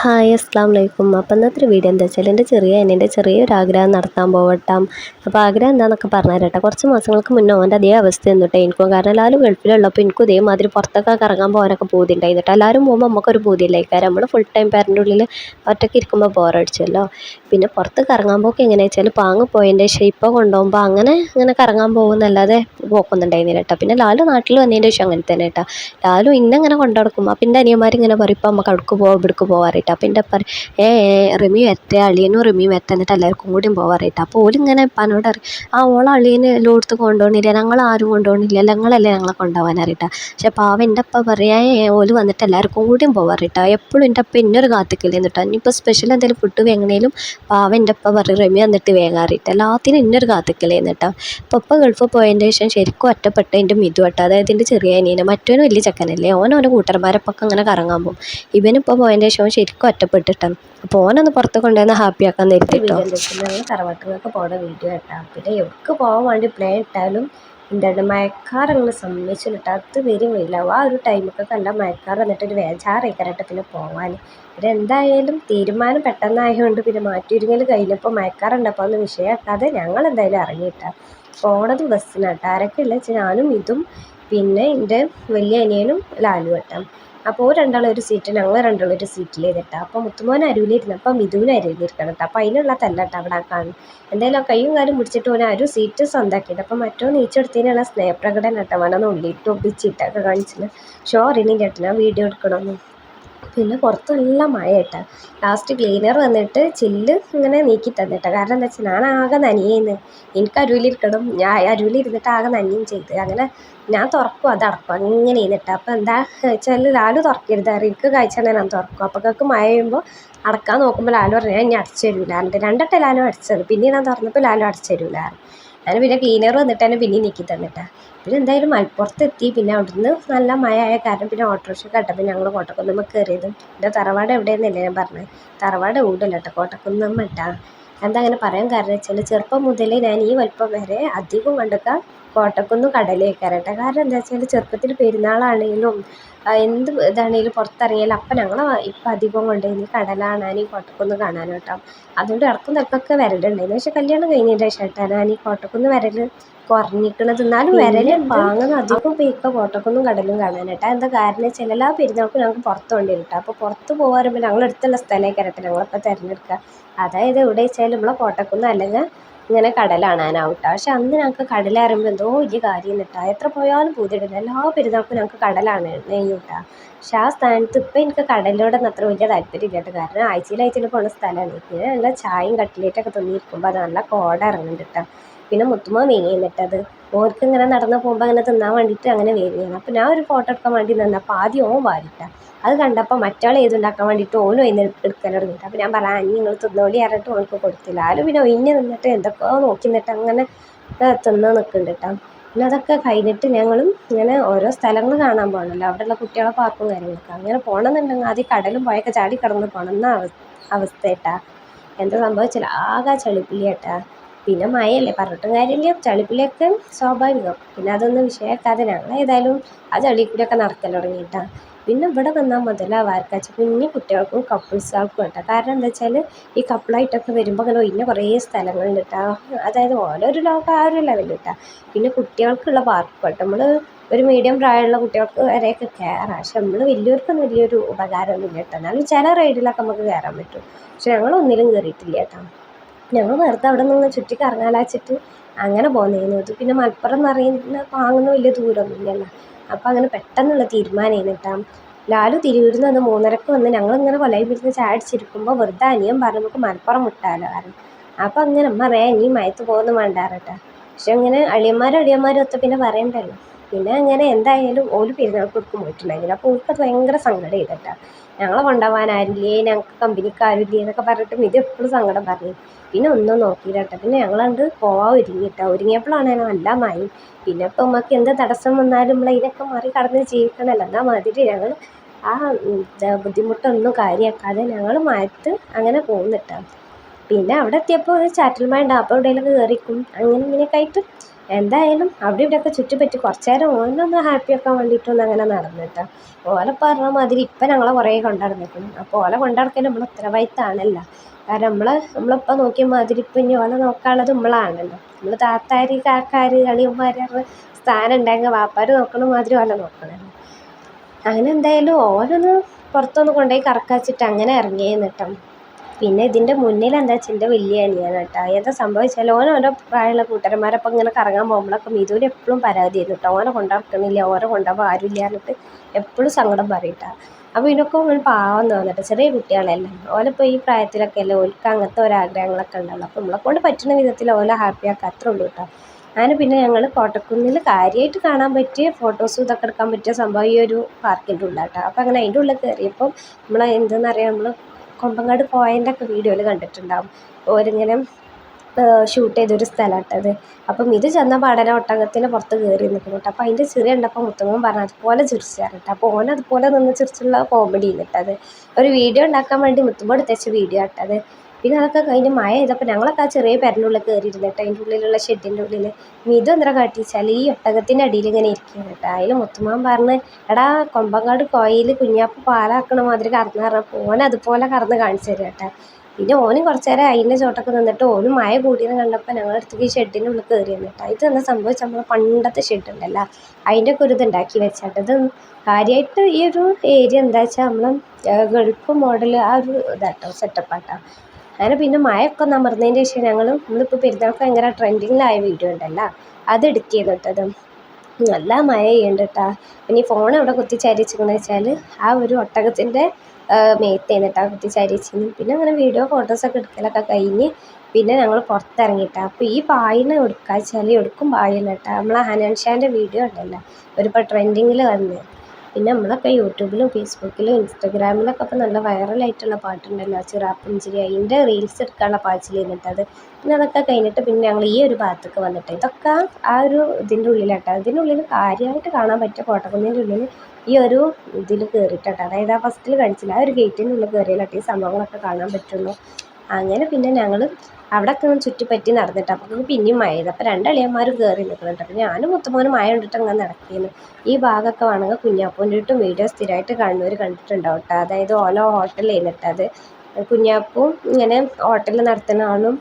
Hi അസ്സാം വലൈക്കും അപ്പം ഇന്നത്തെ വീഡിയോ എന്താ വെച്ചാൽ എന്റെ ചെറിയ എന്റെ ചെറിയൊരു ആഗ്രഹം നടത്താൻ പോവട്ടാം. അപ്പോൾ ആഗ്രഹം എന്താണെന്നൊക്കെ പറഞ്ഞു തരട്ടെ. കുറച്ച് മാസങ്ങൾക്ക് മുന്നേ അവന്റെ അതേ അവസ്ഥ എന്നിട്ട് എനിക്കും. കാരണം എല്ലാവരും ഗൾഫിലുള്ളപ്പോൾ എനിക്കും ഇതേമാതിരി പുറത്തൊക്കെ കറങ്ങാൻ പോകാനൊക്കെ പൂതി ഉണ്ടായിരുന്നിട്ട് എല്ലാവരും പോകുമ്പോൾ നമുക്കൊരു കാര്യം നമ്മൾ ഫുൾ ടൈം പേരന്റെ ഉള്ളിൽ ഒറ്റയ്ക്ക് ഇരിക്കുമ്പോൾ ബോറടിച്ചല്ലോ പിന്നെ പുറത്ത് കറങ്ങാൻ പോക്ക് എങ്ങനെയാ വെച്ചാൽ പാങ്ങ് പോയതിന്റെ ശേഷം കൊണ്ടുപോകുമ്പോൾ അങ്ങനെ അങ്ങനെ കറങ്ങാൻ പോകുന്നല്ലാതെ പോക്കുന്നുണ്ടായിരുന്നില്ല കേട്ടോ പിന്നെ ലാലു നാട്ടിൽ വന്നതിന്റെ ശേഷം അങ്ങനെ തന്നെ കേട്ടോ ലാലു ഇന്നങ്ങനെ കൊണ്ടു നടക്കും. അപ്പം എന്റെ അനിയന്മാർ ഇങ്ങനെ പറയും നമുക്ക് അവിടേക്ക് പോവാം ഇവിടേക്ക് പോകാറിയിട്ട് അപ്പം എന്റെ പറ ഏ റിമി വരട്ടെ അളിയനും റിമിയും എത്ത എന്നിട്ട് എല്ലാവർക്കും കൂടിയും പോകാറിയിട്ട് അപ്പോൾ ഓലിങ്ങനെ പനോട് അറിയും ആ ഓള അളിയന് എല്ലായിടത്തും കൊണ്ടുപോകണില്ല. ഞങ്ങൾ ആരും കൊണ്ടുപോകണില്ല. ഞങ്ങളല്ലേ ഞങ്ങളെ കൊണ്ടുപോകാൻ അറിയട്ടെ പക്ഷേ പാവ എന്റെ അപ്പ പറയാ "ഏ, ഓൽ വന്നിട്ട് എല്ലാവർക്കും കൂടിയും പോകാറിട്ടാ എപ്പോഴും എന്റെ അപ്പ ഇന്നൊരു കാത്തിക്കില്ല എന്നിട്ടാ ഇനിയിപ്പോൾ സ്പെഷ്യൽ എന്തെങ്കിലും ഫുഡ് വേങ്ങണേലും പാവ എന്റെ അപ്പ പറയും റിമി വന്നിട്ട് വേങ്ങാറിയിട്ട് എല്ലാത്തിനും ഇന്നൊരു കാത്തിക്കില്ലേ എന്നിട്ടാ അപ്പം ഇപ്പം ഗൾഫ് പോയതിന്റെ ശേഷം ശരിക്കും ഒറ്റപ്പെട്ട എന്റെ മിതു കേട്ടോ. അതായത് എന്റെ ചെറിയ അനിയനെ. മറ്റവനും വലിയ ചക്കനല്ലേ. ഓൻ കൂട്ടർമാരെ കൂട്ടന്മാരൊപ്പം അങ്ങനെ കറങ്ങാൻ പോകും. ഇവനിപ്പോൾ പോയതിന്റെ ശേഷം ഓൻ ശരിക്കും ഒറ്റപ്പെട്ടിട്ടാണ് അപ്പോൾ ഓനൊന്ന് പുറത്ത് കൊണ്ടുവന്ന് ഹാപ്പി ആക്കാൻ ഞങ്ങൾ തറവാട്ടിലൊക്കെ പോണ വീഡിയോ ഇട്ടാ പിന്നെ എവിടേക്ക് പോകാൻ വേണ്ടി പ്ലേ ഇട്ടാലും എന്താണ് മയക്കാറങ്ങൾ സമ്മതിച്ചു സമ്മതിച്ചിട്ട് അത് വരും വരില്ലാവും ആ ഒരു ടൈമൊക്കെ കണ്ട മയക്കാർ വന്നിട്ട് ഒരു വേജാറേക്കരട്ടെ പിന്നെ പോകാൻ പിന്നെ എന്തായാലും തീരുമാനം പെട്ടെന്നായതുകൊണ്ട് പിന്നെ മാറ്റിയൊരുങ്ങൽ കഴിഞ്ഞപ്പോൾ മയക്കാറുണ്ടപ്പോൾ ഒന്ന് വിഷയമാക്കാതെ ഞങ്ങൾ എന്തായാലും ഇറങ്ങിയിട്ടാ. പോണത് ബസ്സിനാട്ടോ ആരൊക്കെ ഉള്ള ഞാനും ഇതും പിന്നെ എന്റെ വലിയ അനിയനും ലാലു വട്ടം അപ്പോൾ രണ്ടാൾ ഒരു സീറ്റിൽ ഞങ്ങൾ രണ്ടാൾ ഒരു സീറ്റിൽ ചെയ്തിട്ടാ അപ്പോൾ മുത്തുമോൻ അരുവിലിരുന്നു അപ്പം മിഥുവിന് അരുവിലിരിക്കണം കേട്ടോ അപ്പോൾ അതിനുള്ള തല്ലട്ടോ അവിടെ കാണും എന്തായാലും കയ്യും കാലും പിടിച്ചിട്ട് ഓൻ ഒരു സീറ്റ് സ്വന്തമാക്കിയിട്ട് അപ്പം മറ്റോ നീച്ചെടുത്തതിനുള്ള സ്നേഹപ്രകടനം കേട്ടോ. അവനെ ഉള്ളിട്ട് ഒപ്പിച്ചിട്ടൊക്കെ കാണിച്ചിട്ട് ഷോ അറിയണി കേട്ടോ വീഡിയോ എടുക്കണമെന്ന് പിന്നെ പുറത്ത് നല്ല മഴ ലാസ്റ്റ് ക്ലീനർ വന്നിട്ട് ചില്ല് ഇങ്ങനെ നീക്കി തന്നിട്ടാ. കാരണം എന്താ വെച്ചാൽ ഞാൻ ആകെ നനിയേന്ന്. എനിക്ക് അരുവിലിരിക്കണം. ഞാൻ അരുവിലിരുന്നിട്ട് ആകെ നനയും ചെയ്ത്. അങ്ങനെ ഞാൻ തുറക്കും. അത് അടക്കും. അങ്ങനെ ഇരുന്നിട്ട്. അപ്പോൾ എന്താ വെച്ചാൽ ലാലു തുറക്കരുത് എനിക്ക് കഴിച്ചാൽ ഞാൻ തുറക്കും. അപ്പോഴേക്ക് മഴ പെയ്യുമ്പോൾ അടക്കാൻ നോക്കുമ്പോൾ ലാലു പറഞ്ഞു ഞാൻ ഇനി അടച്ചു തരൂല രണ്ട് രണ്ടട്ട ലാലു അടച്ചത്. പിന്നെ ഞാൻ തുറന്നപ്പോൾ ലാലു അടച്ചു തരൂല ഞാൻ പിന്നെ ക്ലീനർ വന്നിട്ട് തന്നെ പിന്നെ നീക്കി തന്നിട്ടാ. പിന്നെ എന്തായാലും മലപ്പുറത്തെത്തി പിന്നെ അവിടുന്ന് നല്ല മഴ ആയ കാരണം പിന്നെ ഓട്ടോറിക്ഷ പിന്നെ ഞങ്ങൾ കോട്ടക്കുന്നുമ്മ കയറിയതും എന്റെ തറവാട് എവിടെയെന്നല്ലേ ഞാൻ പറഞ്ഞത് തറവാട് ഊടല്ല കേട്ടോ കോട്ടക്കുന്നുമ്മ എന്താ അങ്ങനെ പറയാൻ കാരണം വെച്ചാൽ ചെറുപ്പം മുതലേ ഞാൻ ഈ വലിപ്പം വരെ അധികം കണ്ടൊക്കെ കോട്ടക്കുന്ന് കടലേക്കരട്ടെ. കാരണം എന്താ വെച്ചാൽ ചെറുപ്പത്തിൽ പെരുന്നാളാണെങ്കിലും എന്ത് ഇതാണെങ്കിലും പുറത്തിറങ്ങിയാലും അപ്പം ഞങ്ങൾ ഇപ്പം അധികം കൊണ്ടുപോയി കടലാണ് ഈ കോട്ടക്കുന്ന് കാണാൻ കേട്ടോ അതുകൊണ്ട് ഇടക്കും തിരക്കൊക്കെ വരലുണ്ടായിരുന്നു. പക്ഷെ കല്യാണം കഴിഞ്ഞതിന്റെ ശേഷം കേട്ടോ ഞാൻ ഈ കോട്ടക്കുന്ന് വരൽ കുറഞ്ഞിക്കണത്. എന്നാലും വരൽ വാങ്ങുന്ന അധികം പേക്ക കോട്ടക്കുന്നും കടലും കാണാനായിട്ടാ. എന്താ കാരണം വെച്ചാൽ എല്ലാ പെരുന്നാൾക്കും ഞങ്ങൾക്ക് പുറത്ത് കൊണ്ടുവരും അപ്പോൾ പുറത്ത് പോകാറുമ്പോൾ ഞങ്ങൾ അടുത്തുള്ള സ്ഥലമേക്കാരട്ടെ ഞങ്ങളിപ്പോൾ തിരഞ്ഞെടുക്കുക അതായത് എവിടെ വെച്ചാലും നമ്മളെ കോട്ടക്കുന്ന് അല്ലെങ്കിൽ ഇങ്ങനെ കടൽ കാണാനാവും പക്ഷെ അന്ന് ഞങ്ങൾക്ക് കടൽ അറിയുമ്പോൾ എന്തോ വലിയ കാര്യം കിട്ടാ എത്ര പോയാലും പൂതിയിടില്ല എല്ലാ പെരുന്നാൾക്കും ഞങ്ങൾക്ക് കടലാണ് നെയ്യൂട്ടാ പക്ഷെ ആ സ്ഥാനത്ത് ഇപ്പം എനിക്ക് കടലിനോടൊന്നും അത്ര വലിയ താല്പര്യം ഇല്ല കേട്ടോ കാരണം ആഴ്ചയിൽ ആഴ്ചയിൽ പോകുന്ന സ്ഥലമാണ്. പിന്നെ നല്ല ചായയും കട്ട്ലേറ്റൊക്കെ തിന്നിരിക്കുമ്പോൾ അത് നല്ല കോട ഇറങ്ങുന്നുണ്ട് കേട്ടോ. പിന്നെ മുത്തുമ്മ മേങ്ങിന്നിട്ടത് ഓർക്ക് ഇങ്ങനെ നടന്ന് പോകുമ്പോൾ അങ്ങനെ തിന്നാൻ വേണ്ടിയിട്ട് അങ്ങനെ വേങ്ങിയാണ് അപ്പോൾ ഞാൻ ഒരു ഫോട്ടോ എടുക്കാൻ വേണ്ടി നിന്നപ്പോൾ ആദ്യം ഓൻ വാരിട്ട. അത് കണ്ടപ്പോൾ മറ്റാൾ ഏതുണ്ടാക്കാൻ വേണ്ടിയിട്ട് ഓനും അതിന് എടുക്കാൻ തുടങ്ങിയിട്ട്. അപ്പോൾ ഞാൻ പറയാം അഞ്ഞ് നിങ്ങൾ തിന്നോളി അറിഞ്ഞിട്ട് ഓനക്ക് കൊടുത്തില്ല. ആരും പിന്നെ ഒഴിഞ്ഞ് നിന്നിട്ട് എന്തൊക്കെയോ നോക്കി നിന്നിട്ട് അങ്ങനെ തിന്ന് നിൽക്കുന്നുണ്ട് കേട്ടോ പിന്നെ അതൊക്കെ കഴിഞ്ഞിട്ട് ഞങ്ങളും ഇങ്ങനെ ഓരോ സ്ഥലങ്ങൾ കാണാൻ പോകണമല്ലോ അവിടെയുള്ള കുട്ടികളെ പാർക്കും കാര്യങ്ങളൊക്കെ. അങ്ങനെ പോകണമെന്നുണ്ടെങ്കിൽ ആദ്യം കടലും പോയൊക്കെ ചാടി കടന്ന് പോകണം എന്ന അവ അവസ്ഥ കേട്ടാ എന്താ സംഭവിച്ചാൽ ആകെ ചളിപ്പിളി കേട്ടാ പിന്നെ മഴയല്ലേ? പറഞ്ഞിട്ടും കാര്യമില്ല. ചളിപ്പിലൊക്കെ സ്വാഭാവികം. പിന്നെ അതൊന്നും വിഷയമാക്കാതെ ഞങ്ങൾ ഏതായാലും ആ ചളി കൂടിയൊക്കെ തുടങ്ങിയിട്ടാണ് പിന്നെ ഇവിടെ വന്നാൽ മുതലാവാർക്കാച്ച കുഞ്ഞു കുട്ടികൾക്കും കപ്പിൾസുകൾക്കും കേട്ടോ. കാരണം എന്താ വെച്ചാൽ ഈ കപ്പിളായിട്ടൊക്കെ വരുമ്പോൾ അങ്ങനെ ഒഴിഞ്ഞ കുറേ സ്ഥലങ്ങളുണ്ട് കേട്ടോ. അതായത് ഓരോരു ലോകം ആ ഒരു ലെവലിൽ കേട്ടോ. പിന്നെ കുട്ടികൾക്കുള്ള പാർക്ക് കേട്ടോ. നമ്മൾ ഒരു മീഡിയം പ്രായമുള്ള കുട്ടികൾക്ക് വരെയൊക്കെ കയറാം പക്ഷെ നമ്മൾ വലിയവർക്കൊന്നും വലിയൊരു ഉപകാരമൊന്നുമില്ല കേട്ടോ. എന്നാലും ചില റൈഡിലൊക്കെ നമുക്ക് കയറാൻ പറ്റും. പക്ഷെ ഞങ്ങൾ ഒന്നിലും കയറിയിട്ടില്ല കേട്ടോ. ഞങ്ങൾ വെറുതെ അവിടെ നിന്ന് ചുറ്റി കറങ്ങാലാച്ചിട്ട് അങ്ങനെ പോന്നേനു. അത് പിന്നെ മലപ്പുറം എന്ന് പറയുന്ന വാങ്ങുന്ന വലിയ ദൂരമൊന്നുമില്ലല്ലോ. അപ്പം അങ്ങനെ പെട്ടെന്നുള്ള തീരുമാനമായിരുന്നു കേട്ടോ ലാലു തിരുവൂരിൽ നിന്ന് മൂന്നരക്ക് വന്ന് ഞങ്ങളിങ്ങനെ കൊലയിൽ ഇരുന്ന് ചായ അടിച്ചിരിക്കുമ്പോൾ വെറുതെ അനിയൻ പറഞ്ഞു നമുക്ക് മലപ്പുറം വിട്ടാലോ കാരണം അപ്പം അങ്ങനെ അമ്മ വേ ഇനി മയത്ത് പോകുന്നു വേണ്ടാറട്ടെ പക്ഷെ അങ്ങനെ അളിയന്മാരും അളിയന്മാരും ഒത്ത പിന്നെ പറയണ്ടല്ലോ. പിന്നെ അങ്ങനെ എന്തായാലും ഓൽ പെരുന്നാൾക്ക് കൊടുക്കും പോയിട്ടുണ്ടായിരുന്നു അപ്പോൾ ഓർക്കത് ഭയങ്കര സങ്കടം ചെയ്തിട്ടാ. ഞങ്ങളെ കൊണ്ടുപോകാനാരില്ലേ ഞങ്ങൾക്ക് കമ്പനിക്കാരില്ലേ എന്നൊക്കെ പറഞ്ഞിട്ട് ഇത് എപ്പോഴും സങ്കടം പറഞ്ഞു പിന്നെ ഒന്നും നോക്കിയില്ല കേട്ടോ. പിന്നെ ഞങ്ങളണ്ട് പോവാൻ ഒരുങ്ങി കേട്ടോ. ഒരുങ്ങിയപ്പോഴാണ് ഞാൻ നല്ല മായി പിന്നെ ഇപ്പം നമുക്ക് എന്ത് തടസ്സം വന്നാലും നമ്മൾ ഇതിനൊക്കെ മറി കടന്ന് ജീവിക്കണമല്ലോ എന്നാൽ മാതിരി ഞങ്ങൾ ആ ബുദ്ധിമുട്ടൊന്നും കാര്യമാക്കാതെ ഞങ്ങൾ മയത്ത് അങ്ങനെ പോകുന്നിട്ടാണ് പിന്നെ അവിടെ എത്തിയപ്പോൾ ഒരു ചാറ്റൽ മഴ ഉണ്ട്. അപ്പോൾ എവിടെയെങ്കിലും കയറിക്കും അങ്ങനെ ഇങ്ങനെയൊക്കെ ആയിട്ട് എന്തായാലും അവിടെ ഇവിടെയൊക്കെ ചുറ്റിപ്പറ്റി കുറച്ച് നേരം ഓനൊന്ന് ഹാപ്പി ആക്കാൻ വേണ്ടിയിട്ടൊന്ന് അങ്ങനെ കേട്ടോ ഓലെ പറഞ്ഞ മാതിരി ഇപ്പം ഞങ്ങളെ കുറേ കൊണ്ടു നടന്നിരിക്കുന്നു അപ്പോൾ ഓലെ കൊണ്ടു നടക്കൽ നമ്മൾ ഉത്തരവാദിത്തമാണല്ലോ. കാരണം നമ്മൾ നമ്മളിപ്പോൾ നോക്കിയ മാതിരി ഇപ്പം ഇനി ഓലെ നോക്കാനുള്ളത് നമ്മളാണല്ലോ. നമ്മൾ താത്താര് കാക്കാര് കളിയന്മാർ സ്ഥാനം ഉണ്ടെങ്കിൽ വാപ്പാർ നോക്കണ മാതിരി ഓലെ നോക്കണല്ലോ. അങ്ങനെ എന്തായാലും ഓനൊന്ന് പുറത്തൊന്ന് കൊണ്ടുപോയി കറക്കാച്ചിട്ട് അങ്ങനെ ഇറങ്ങിയെന്ന് കേട്ടോ. പിന്നെ ഇതിന്റെ മുന്നിൽ എന്താ വെച്ചാൽ എന്റെ വലിയ അനിയാണ് കേട്ടോ. എന്താ സംഭവിച്ചാൽ ഓൻ ഓരോ പ്രായമുള്ള കൂട്ടുകാരന്മാരൊപ്പം ഇങ്ങനെ കറങ്ങാൻ പോകുമ്പോഴൊക്കെ മിഥുവിന് എപ്പോഴും പരാതിയായിരുന്നു കേട്ടോ. ഓനെ കൊണ്ടുനടക്കണില്ല ഓനെ കൊണ്ടുപോകാൻ ആരുമില്ല എന്നിട്ട് എപ്പോഴും സങ്കടം പറയട്ടാ അപ്പോൾ ഇതിനൊക്കെ ഒരു പാവം തോന്നിട്ട് ചെറിയ കുട്ടികളല്ലേ. ഓലിപ്പോൾ ഈ പ്രായത്തിലൊക്കെ അല്ലേ ഓൽക്ക് അങ്ങനത്തെ ഒരാഗ്രഹങ്ങളൊക്കെ ഉണ്ടാവുള്ളൂ. അപ്പോൾ നമ്മളെ കൊണ്ട് പറ്റുന്ന വിധത്തിൽ ഓലെ ഹാപ്പിയാക്കുക അത്രേ ഉള്ളൂ കേട്ടോ. അങ്ങനെ പിന്നെ ഞങ്ങൾ കോട്ടക്കുന്നിൽ കാര്യമായിട്ട് കാണാൻ പറ്റിയ ഫോട്ടോസും ഇതൊക്കെ എടുക്കാൻ പറ്റിയ സംഭവം ഈ ഒരു പാർക്കിന്റെ ഉള്ളിലാട്ടോ. അപ്പോൾ അങ്ങനെ അതിന്റെ ഉള്ളിൽ കയറിയപ്പം നമ്മൾ എന്തെന്നറിയാം നമ്മൾ കൊമ്പങ്ങാട് പോയതിന്റെ ഒക്കെ വീഡിയോയിൽ കണ്ടിട്ടുണ്ടാവും. ഓരിങ്ങനെ ഷൂട്ട് ചെയ്തൊരു സ്ഥലമാട്ടത്. അപ്പം ഇത് ചെന്ന പാടനെ ഒട്ടകത്തിന് പുറത്ത് കയറി നിൽക്കുന്നു കേട്ടോ. അപ്പോൾ അതിന്റെ ചിരി കണ്ടപ്പോൾ മുത്തമ്മൻ പറഞ്ഞു അതുപോലെ ചിരിച്ചാണ് കേട്ടോ അപ്പോൾ ഓൻ അതുപോലെ നിന്ന് ചിരിച്ചുള്ള കോമഡി ഇട്ടത് ഒരു വീഡിയോ ഉണ്ടാക്കാൻ വേണ്ടി മുത്തുമ്പോൾ എടുത്തേച്ച വീഡിയോ ഇട്ടത് പിന്നെ അതൊക്കെ കഴിഞ്ഞ് മഴ ചെയ്തപ്പോൾ ഞങ്ങളൊക്കെ ആ ചെറിയ പെരനുള്ളിൽ കേട്ടോ. അതിന്റെ ഉള്ളിലുള്ള ഷെഡിന്റെ ഉള്ളിൽ. മിതു എന്താ കാട്ടിച്ചാൽ ഈ ഒട്ടകത്തിന്റെ അടിയിൽ ഇങ്ങനെ ഇരിക്കുകയാണ് കേട്ടോ. അതിൽ മുത്തുമാൻ പറഞ്ഞ് എടാ കൊമ്പങ്ങാട് കോയിൽ കുഞ്ഞാപ്പ് പാലാക്കണ മാതിരി കറന്ന് പറഞ്ഞപ്പോൾ ഓൻ അതുപോലെ കറന്ന് കാണിച്ചു തരാം കേട്ടോ. പിന്നെ ഓനും കുറച്ച് നേരം അതിന്റെ ചോട്ടൊക്കെ നിന്നിട്ട് ഓനും മഴ കൂടിയെന്ന് കണ്ടപ്പോൾ ഞങ്ങളുടെ അടുത്തേക്ക് ഈ ഷെഡിന്റെ ഉള്ളിൽ കയറി വന്നിട്ട് ഇത് തന്നെ സംഭവിച്ചാൽ നമ്മൾ പണ്ടത്തെ ഷെഡ് അതിന്റെ ഒക്കെ ഒരു ഇതുണ്ടാക്കി വെച്ചിട്ട്. ഇത് കാര്യമായിട്ട് ഈ ഒരു ഏരിയ എന്താ വെച്ചാൽ നമ്മൾ ഗൾഫ് മോഡൽ ആ ഒരു ഇതാട്ടോ സെറ്റപ്പാട്ടോ അങ്ങനെ പിന്നെ മഴയൊക്കെ നമർന്നതിന്റെ ശേഷം ഞങ്ങൾ നമ്മളിപ്പോൾ പെരുന്നാൾക്ക് ഭയങ്കര ട്രെൻഡിങ്ങിലായ വീഡിയോ ഉണ്ടല്ലോ അത് എഡിറ്റ് ചെയ്തിട്ടത് നല്ല മഴ ചെയ്യുന്നുണ്ട് കേട്ടോ. ഇനി ഫോൺ എവിടെ കുത്തിച്ചാരിച്ചെന്ന് വെച്ചാൽ ആ ഒരു ഒട്ടകത്തിന്റെ മേത്തേന്ന് കേട്ടോ കുത്തിച്ചാരി വെച്ചിരുന്നു പിന്നെ അങ്ങനെ വീഡിയോ ഫോട്ടോസൊക്കെ എടുക്കലൊക്കെ കഴിഞ്ഞ് പിന്നെ ഞങ്ങൾ പുറത്തിറങ്ങിയിട്ടാണ് അപ്പോൾ ഈ പായിനെ എടുക്കുക വെച്ചാൽ എടുക്കും പായല്ല കേട്ടോ. ഷാന്റെ വീഡിയോ ഉണ്ടല്ലോ ഒരുപാട് ട്രെൻഡിങ്ങിൽ വന്ന്. പിന്നെ നമ്മളൊക്കെ യൂട്യൂബിലും ഫേസ്ബുക്കിലും ഇൻസ്റ്റാഗ്രാമിലൊക്കെ ഇപ്പോൾ നല്ല വൈറലായിട്ടുള്ള പാട്ടുണ്ടല്ലോ ചിറാപ്പുഞ്ചിരി അതിന്റെ റീൽസ് എടുക്കാനുള്ള പാച്ചിൽ നിന്നിട്ടത് പിന്നെ അതൊക്കെ കഴിഞ്ഞിട്ട് പിന്നെ ഞങ്ങൾ ഈ ഒരു ഭാഗത്തേക്ക് വന്നിട്ട് ഇതൊക്കെ ആ ഒരു ഇതിന്റെ ഉള്ളിലാട്ടോ. അതിന്റെ ഉള്ളിൽ കാര്യമായിട്ട് കാണാൻ പറ്റിയ കോട്ടക്കുന്നിന്റെ ഉള്ളിൽ ഈ ഒരു ഇതിൽ കയറിയിട്ടാട്ടോ അതായത് ആ ഫസ്റ്റിൽ കാണിച്ചില്ല ആ ഒരു ഗേറ്റിന്റെ ഉള്ളിൽ കയറിയാലാട്ടോ ഈ സംഭവങ്ങളൊക്കെ കാണാൻ പറ്റുള്ളൂ. അങ്ങനെ പിന്നെ ഞങ്ങൾ അവിടെയൊക്കെ ഒന്ന് ചുറ്റിപ്പറ്റി നടന്നിട്ട് അപ്പോൾ പിന്നെയും മഴ ചെയ്തു. അപ്പോൾ രണ്ട് അളിയന്മാരും കയറി നിൽക്കുന്നുണ്ട്. അപ്പോൾ ഞാനും മുത്തമോനും മഴ കണ്ടിട്ട് അങ്ങനെ നടക്കുന്നു ഈ ഭാഗമൊക്കെ വേണമെങ്കിൽ കുഞ്ഞാപ്പൂന്റെ ഇട്ടും വീഡിയോ സ്ഥിരമായിട്ട് കാണുന്നവർ കണ്ടിട്ടുണ്ടാവും കേട്ടോ. അതായത് ഓലോ ഹോട്ടലിൽ നിന്നിട്ടത് കുഞ്ഞാപ്പൂ ഇങ്ങനെ ഹോട്ടലിൽ നടത്തുന്ന ആളും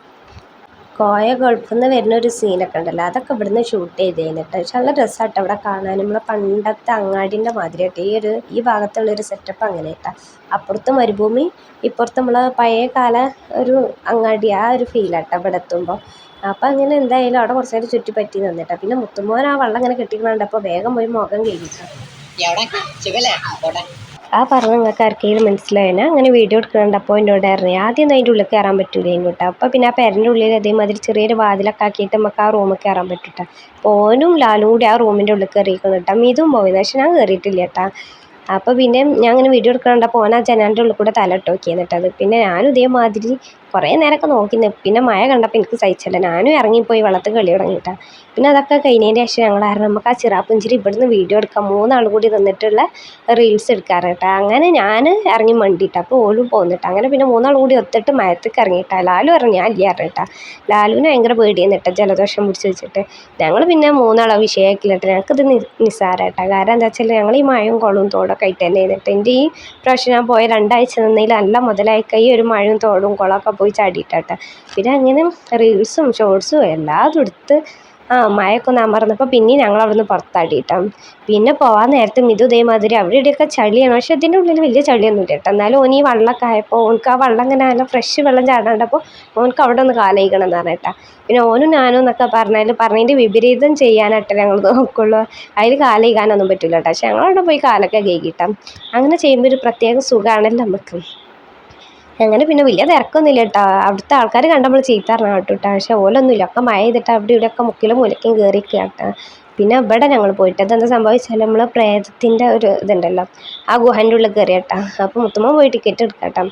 കോയ ഗൾഫിൽ നിന്ന് വരുന്ന ഒരു സീനൊക്കെ ഉണ്ടല്ലോ അതൊക്കെ ഇവിടുന്ന് ഷൂട്ട് ചെയ്തേന് കേട്ടോ പക്ഷെ നല്ല രസമാട്ടോ ഇവിടെ കാണാൻ. നമ്മളെ പണ്ടത്തെ അങ്ങാടിന്റെ മാതിരിയായിട്ട് ഈ ഒരു ഈ ഭാഗത്തുള്ളൊരു സെറ്റപ്പ് അങ്ങനെ കേട്ടോ അപ്പുറത്ത് മരുഭൂമി ഇപ്പുറത്ത് നമ്മളെ പഴയ കാല ഒരു അങ്ങാടി ആ ഒരു ഫീലാട്ടോ ഇവിടെ എത്തുമ്പോൾ അപ്പം അങ്ങനെ എന്തായാലും അവിടെ കുറച്ച് നേരം ചുറ്റി പറ്റി നിന്നിട്ടാ. പിന്നെ മുത്തുമോൻ ആ വെള്ളം ഇങ്ങനെ കെട്ടിക്കണുണ്ടപ്പോൾ വേഗം പോയി മുഖം കഴുകിക്കാം ആ പറഞ്ഞ നിങ്ങൾക്ക് ആർക്കെങ്കിലും മനസ്സിലായതിനാ അങ്ങനെ വീഡിയോ എടുക്കുന്നുണ്ടപ്പോൾ എന്നോട് ഇറങ്ങി ആദ്യം അതിന്റെ ഉള്ളിൽ കയറാൻ പറ്റൂല കേട്ടോ അപ്പോൾ പിന്നെ ആ പെരന്റെ ഉള്ളിൽ അതേമാതിരി ചെറിയൊരു വാതിലൊക്കെ ആക്കിയിട്ട് നമുക്ക് ആ റൂമിൽ കയറാൻ പറ്റും ഓനും ലാലും കൂടി ആ റൂമിന്റെ ഉള്ളിൽ കയറിയിരിക്കുന്നു കേട്ടോ മീതും പോയത് പക്ഷെ ഞാൻ കയറിയിട്ടില്ല കേട്ടോ അപ്പോൾ പിന്നെ ഞാൻ അങ്ങനെ വീഡിയോ എടുക്കണ്ട ഓൻ ആ ജനാലിന്റെ ഉള്ളിൽ കൂടെ തല ഇട്ട് പിന്നെ ഞാനും ഇതേമാതിരി കുറേ നേരമൊക്കെ നോക്കി പിന്നെ മഴ കണ്ടപ്പോൾ എനിക്ക് സഹിച്ചില്ല. ഞാനും ഇറങ്ങിപ്പോയി വെള്ളത്തിൽ കളി തുടങ്ങിയിട്ടാ. പിന്നെ അതൊക്കെ കഴിഞ്ഞതിന്റെ ശേഷം ഞങ്ങൾ നമുക്ക് ആ ചിറാപ്പുഞ്ചിരി ഇവിടുന്ന് വീഡിയോ എടുക്കാം മൂന്നാൾ കൂടി നിന്നിട്ടുള്ള റീൽസ് എടുക്കാറ് കേട്ടോ. അങ്ങനെ ഞാൻ ഇറങ്ങി മണ്ടിയിട്ട് അപ്പോൾ ഓലും പോന്നിട്ട്. അങ്ങനെ പിന്നെ മൂന്നാൾ കൂടി ഒത്തിട്ട് മയത്തേക്ക് ഇറങ്ങിയിട്ടാ. ലാലു ഇറങ്ങി ഞാൻ ഇല്ലാറ് കേട്ടോ ലാലുവിന് ഭയങ്കര പേടിയെന്ന് കേട്ടോ ജലദോഷം പിടിച്ച് വെച്ചിട്ട്. ഞങ്ങൾ പിന്നെ മൂന്നാളെ വിഷയമാക്കില്ല കേട്ടോ ഞങ്ങൾക്കിത് നിസ്സാരമായിട്ടാ കാരണം എന്താ വെച്ചാൽ ഞങ്ങൾ ഈ മഴയും കുളവും തോടൊക്കെ ആയിട്ട് തന്നെ ചെയ്തിട്ട് എന്റെ ഈ പ്രാവശ്യം ഞാൻ പോയ രണ്ടാഴ്ച നിന്നതിൽ നല്ല മുതലായി കൈ ഒരു മഴയും തോടും കുളമൊക്കെ പോയി ചാടിയിട്ടാട്ടെ. പിന്നെ അങ്ങനെ റീൽസും ഷോർട്സും എല്ലാതും എടുത്ത് ആ മഴയൊക്കെ ഒന്ന് അമർന്നപ്പോൾ പിന്നെ ഞങ്ങൾ അവിടുന്ന് പുറത്താടിയിട്ടാ. പിന്നെ പോകാൻ നേരത്തെ മിതു ഇതേമാതിരി അവിടെ ഇവിടെയൊക്കെ ചളിയാണ്. പക്ഷെ അതിന്റെ ഉള്ളിൽ വലിയ ചളിയൊന്നും ഇല്ല കേട്ടോ. എന്നാലും ഈ വെള്ളമൊക്കെ ആയപ്പോൾ ഓൻക്ക് ആ വെള്ളം ഇങ്ങനെ നല്ല ഫ്രഷ് വെള്ളം ചാടാണ്ടപ്പോൾ ഓൻക്ക് അവിടെ ഒന്ന് കാലയിക്കണം എന്ന് പറഞ്ഞിട്ടാ. പിന്നെ ഓനും ഞാനും എന്നൊക്കെ പറഞ്ഞാൽ പറഞ്ഞതിന്റെ വിപരീതം ചെയ്യാനായിട്ട് ഞങ്ങൾ നോക്കുള്ളൂ. അതിൽ കാലയിക്കാനൊന്നും പറ്റില്ല കേട്ടോ. പക്ഷെ ഞങ്ങളവിടെ പോയി കാലൊക്കെ കേൾക്കിട്ടാം അങ്ങനെ ചെയ്യുമ്പോൾ ഒരു പ്രത്യേക സുഖമാണല്ലോ നമുക്ക്. അങ്ങനെ പിന്നെ വലിയ തിരക്കൊന്നുമില്ല കേട്ടോ. അവിടുത്തെ ആൾക്കാർ കണ്ടപ്പോൾ ചീത്ത പറഞ്ഞ കേട്ടോ കേട്ടോ. പക്ഷെ ഓലൊന്നുമില്ല. ഒക്കെ മഴ ചെയ്തിട്ട് അവിടെ ഇവിടെയൊക്കെ മുക്കിലും മുലക്കും കയറി കേട്ടോ. പിന്നെ ഇവിടെ ഞങ്ങൾ പോയിട്ട് അതെന്താ സംഭവിച്ചാൽ നമ്മൾ പ്രേതത്തിന്റെ ഒരു ഇതുണ്ടല്ലോ. ആ ഗുഹന്റെ ഉള്ളിൽ കയറി കേട്ടോ. അപ്പോൾ മുത്തുമ്മ പോയി ടിക്കറ്റ് എടുക്കാം കേട്ടോ.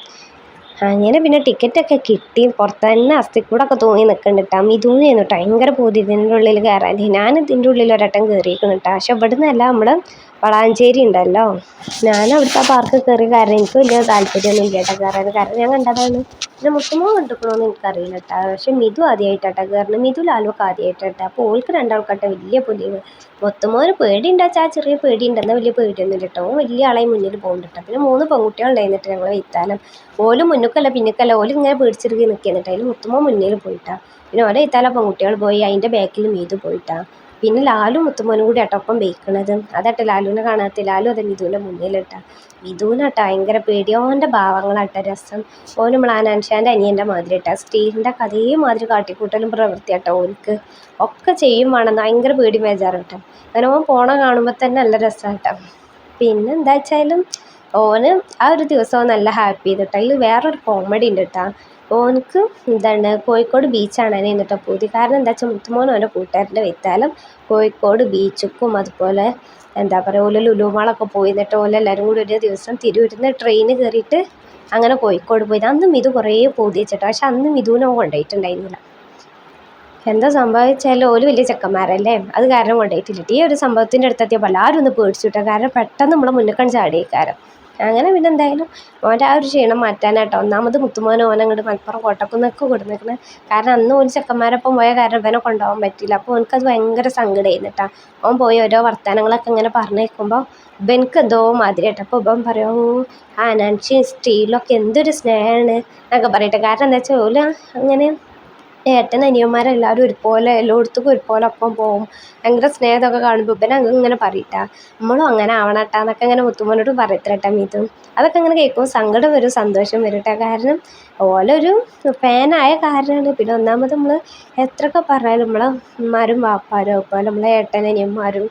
അങ്ങനെ പിന്നെ ടിക്കറ്റൊക്കെ കിട്ടി. പുറത്ത് തന്നെ അസ്ഥിക്കൂടൊക്കെ തൂങ്ങി നിൽക്കുന്നുണ്ട് കേട്ടോ. ചെയ്യുന്നു കേട്ടോ ഭയങ്കര പൂതി. ഇതിന്റെ ഉള്ളിൽ കയറാൻ ഞാൻ ഇതിന്റെ ഉള്ളിൽ ഒരട്ടം കയറിയിരിക്കുന്നു കേട്ടോ. പക്ഷെ ഇവിടുന്നല്ല. നമ്മൾ വളാഞ്ചേരി ഉണ്ടല്ലോ. ഞാൻ അവിടുത്തെ പാർക്ക് കയറി കാരണം എനിക്ക് വലിയ താല്പര്യമൊന്നും ഇല്ല കേട്ടോ കയറാൻ കാരണം ഞാൻ കണ്ടതാണ്. പിന്നെ മുത്തുമോ കണ്ടിക്കണോന്ന് എനിക്കറിയില്ല കേട്ടോ. പക്ഷെ മിതു ആദ്യമായിട്ടാട്ടോ കയറണം മിതു ലാലുവൊക്കെ ആദ്യമായിട്ടാട്ടോ അപ്പോൾ ഓൾക്ക് രണ്ടാൾക്കാട്ടെ വലിയ പുലിവ് മുത്തുമോന് പേടിയുണ്ട് ആ ചെറിയ പേടി ഉണ്ടെന്ന വലിയ പേടിയൊന്നും കേട്ടോ. വലിയ ആളെ മുന്നിൽ പോകുന്നുണ്ട് പിന്നെ മൂന്ന് പെൺകുട്ടികളുണ്ടായിരുന്നിട്ട് ഞങ്ങൾ വിത്താലം ഓൽ മുന്നുക്കല്ല പിന്നുക്കല്ല. ഓൽ ഇങ്ങനെ പേടിച്ചിരിക്കി നിൽക്കുന്നിട്ട് അതിൽ മുത്തുമോ മുന്നിൽ പോയിട്ടാ. പിന്നെ ഓലെ വിത്താല പെൺകുട്ടികൾ പോയി. അതിന്റെ ബാക്കിൽ മീതു പോയിട്ടാ. പിന്നെ ലാലു മുത്തുമോനും കൂടി ഒപ്പം ബേക്കണത്. അതാട്ടെ ലാലുവിനെ കാണാത്ത. ലാലു അതെ മിഥുവിന്റെ മുന്നിലിട്ടാ. മിഥുവിനട്ട ഭയങ്കര പേടി ഓന്റെ ഭാവങ്ങളാട്ടോ രസം. ഓന് മ്ലാനാൻഷാന്റെ അനിയന്റെ മാതിരി ഇട്ടാ സ്റ്റീലിന്റെ അതേമാതിരി കാട്ടിക്കൂട്ടലും പ്രവൃത്തിയാട്ടോ ഓനിക്ക് ഒക്കെ ചെയ്യും വേണം. ഭയങ്കര പേടി ബേജാറ് കേട്ടോ അങ്ങനെ ഓൻ പോണ കാണുമ്പോൾ തന്നെ നല്ല രസമാട്ടോ പിന്നെ എന്താ വെച്ചാലും ഓന് ആ ഒരു ദിവസം നല്ല ഹാപ്പി ചെയ്തിട്ടാ. അതിൽ വേറൊരു കോമഡി ഉണ്ട് കേട്ടോ ഓനക്ക് എന്താണ് കോഴിക്കോട് ബീച്ചാണ് എന്നിട്ട് പൂതി. കാരണം എന്താ വെച്ചാൽ മുത്തുമോൻ ഓന്റെ കൂട്ടുകാരന്റെ വെത്താലും കോഴിക്കോട് ബീച്ചുക്കും അതുപോലെ എന്താ പറയുക ഓല ലുലുമാളൊക്കെ പോയി എന്നിട്ട് ഓല എല്ലാവരും കൂടി ഒരു ദിവസം തിരുവരുന്ന ട്രെയിൻ കയറിയിട്ട് അങ്ങനെ കോഴിക്കോട് പോയി. അന്ന് മിതു കുറേ പൂതി വെച്ചിട്ടോ. പക്ഷെ അന്ന് മിതുവിനെ കൊണ്ടുപോയിട്ടുണ്ടായിരുന്നില്ല എന്താ സംഭവിച്ചാൽ ഓൽ വലിയ ചെക്കന്മാരല്ലേ? അത് കാരണം കൊണ്ടുപോയിട്ടില്ല ഈ ഒരു സംഭവത്തിന്റെ അടുത്തെത്തിയപ്പോൾ എല്ലാവരും ഒന്ന് പേടിച്ചുവിട്ടോ കാരണം പെട്ടെന്ന് നമ്മളെ മുന്നിൽ ചാടിയേക്കാരം. അങ്ങനെ പിന്നെ എന്തായാലും ഓന്റെ ആ ഒരു ക്ഷീണം മാറ്റാനാട്ടോ ഒന്നാമത് മുത്തുമോനെ ഓൻ അങ്ങോട്ട് മലപ്പുറം കോട്ടക്കുന്നൊക്കെ കൊടുത്തേക്കണത് കാരണം അന്ന് ഓൻ ചെക്കന്മാരൊപ്പം പോയ കാരണം ഇവനെ കൊണ്ടുപോകാൻ പറ്റില്ല അപ്പോൾ ഓനക്കത് ഭയങ്കര സങ്കടമായിരുന്നു കേട്ടോ. ഓൻ പോയി ഓരോ വർത്തമാനങ്ങളൊക്കെ ഇങ്ങനെ പറഞ്ഞേക്കുമ്പോൾ ഇവനക്ക് എന്തോ മാതിരി അപ്പോൾ ഇവൻ പറയും ആ അനാൻഷിയും സ്റ്റീലൊക്കെ എന്തൊരു സ്നേഹമാണ് എന്നൊക്കെ പറയട്ടെ കാരണം എന്താ വെച്ചാൽ ഓൽ അങ്ങനെ ഏട്ടൻ അനിയന്മാരെല്ലാവരും ഒരുപോലെ എല്ലായിടത്തും ഒരുപോലെ ഒപ്പം പോകും ഭയങ്കര സ്നേഹമൊക്കെ കാണുമ്പോൾ ഇവൻ അങ്ങ് ഇങ്ങനെ പറയട്ടാ. നമ്മളും അങ്ങനെ ആവണട്ടാ എന്നൊക്കെ ഇങ്ങനെ മുത്തുമ്മനോട് പറയത്രട്ടാ മീത്തും അതൊക്കെ അങ്ങനെ കേൾക്കുമ്പോൾ സങ്കടം വരും സന്തോഷം വരും കേട്ടോ കാരണം ഓലൊരു ഫാനായ കാരണമാണ് പിന്നെ ഒന്നാമത് നമ്മൾ എത്രയൊക്കെ പറഞ്ഞാലും നമ്മളെ ഉമ്മാരും വാപ്പാരും ഒപ്പം നമ്മളെ ഏട്ടൻ അനിയന്മാരും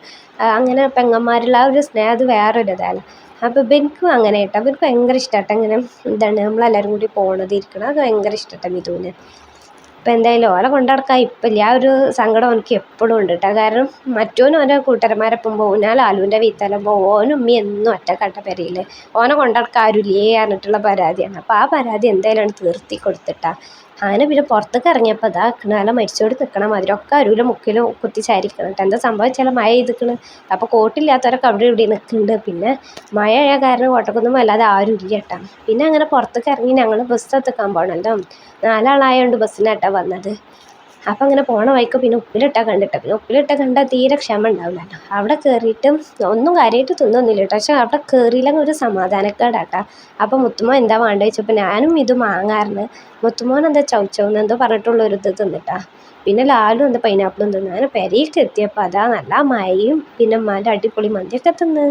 അങ്ങനെ പെങ്ങന്മാരുള്ള ആ ഒരു സ്നേഹം അത് വേറൊരിതാണ് അപ്പം അപ്പോൾ ഇവനക്കും അങ്ങനെ കേട്ടോ. ഇവർക്ക് ഭയങ്കര ഇഷ്ടമാട്ടോ ഇങ്ങനെ എന്താണ് നമ്മളെല്ലാവരും കൂടി പോകണത് ഇരിക്കണം അത് ഭയങ്കര ഇഷ്ടമാട്ടോ മിഥുവിന് ഇപ്പം എന്തായാലും ഓലെ കൊണ്ട് നടക്കാൻ ഇപ്പം ഇല്ല. ആ ഒരു സങ്കടം എനിക്ക് എപ്പോഴും ഉണ്ട് കേട്ടോ കാരണം മറ്റോനും ഓന്റെ കൂട്ടുകാരന്മാരൊപ്പം പോകും. ഞാൻ ലാലുവിന്റെ വീട്ടിലെല്ലാം പോകും. ഓനും ഉമ്മി എന്നും ഒറ്റക്കട്ട പെരയിൽ ഓനെ കൊണ്ട് നടക്കാൻ ആരുമില്ലേ പറഞ്ഞിട്ടുള്ള പരാതിയാണ്. അപ്പം ആ പരാതി എന്തായാലും തീർത്തി കൊടുത്തിട്ടാ. അങ്ങനെ പിന്നെ പുറത്തേക്ക് ഇറങ്ങിയപ്പോൾ അതാ നല്ല മരിച്ചോട് നിൽക്കണ മാതിരി ഒക്കെ അരുവിലെ മുക്കിലും കുത്തിച്ചായിരിക്കണം കേട്ടോ എന്താ വെച്ചാൽ മഴ ചെയ്തിക്കണ് അപ്പോൾ കോട്ടില്ലാത്തവരൊക്കെ അവിടെ ഇവിടെ നിൽക്കുന്നുണ്ട് പിന്നെ മഴ ആയ കാരണം കോട്ടക്കൊന്നും അല്ലാതെ ആരും ഇല്ല കേട്ടോ പിന്നെ അങ്ങനെ പുറത്തേക്ക് ഇറങ്ങി ഞങ്ങൾ ബസ് എത്തിക്കാൻ പോകണമല്ലോ നാലാളായതുകൊണ്ട് ബസ്സിനാട്ടാണ് വന്നത്. അപ്പം അങ്ങനെ പോണ വഴിക്ക് പിന്നെ ഉപ്പിലിട്ട കണ്ടിട്ട് പിന്നെ ഉപ്പിലിട്ട കണ്ടാൽ തീരെ ക്ഷമ ഉണ്ടാവില്ലല്ലോ. അവിടെ കയറിയിട്ട് ഒന്നും കാര്യമായിട്ട് തിന്നൊന്നുമില്ല കേട്ടോ. പക്ഷെ അവിടെ കയറിയില്ലെങ്കിൽ ഒരു സമാധാനക്കേടാട്ടാ. അപ്പം മുത്തുമോ എന്താ വേണ്ടത് ചോദിച്ചപ്പോൾ ഞാനും ഇത് മാങ്ങാറുണ്ട് മുത്തുമോൻ എന്താ ചവച്ചോന്ന് എന്തോ പറഞ്ഞിട്ടുള്ള ഒരു ഇത് തിന്നിട്ടാ. പിന്നെ ലാലും എന്താ പൈനാപ്പിളും തിന്നു. അങ്ങനെ പെരയിലേക്ക് എത്തിയപ്പോൾ അതാ നല്ല മഴയും പിന്നെ മല അടിപൊളി മന്തിയൊക്കെ തിന്ന്.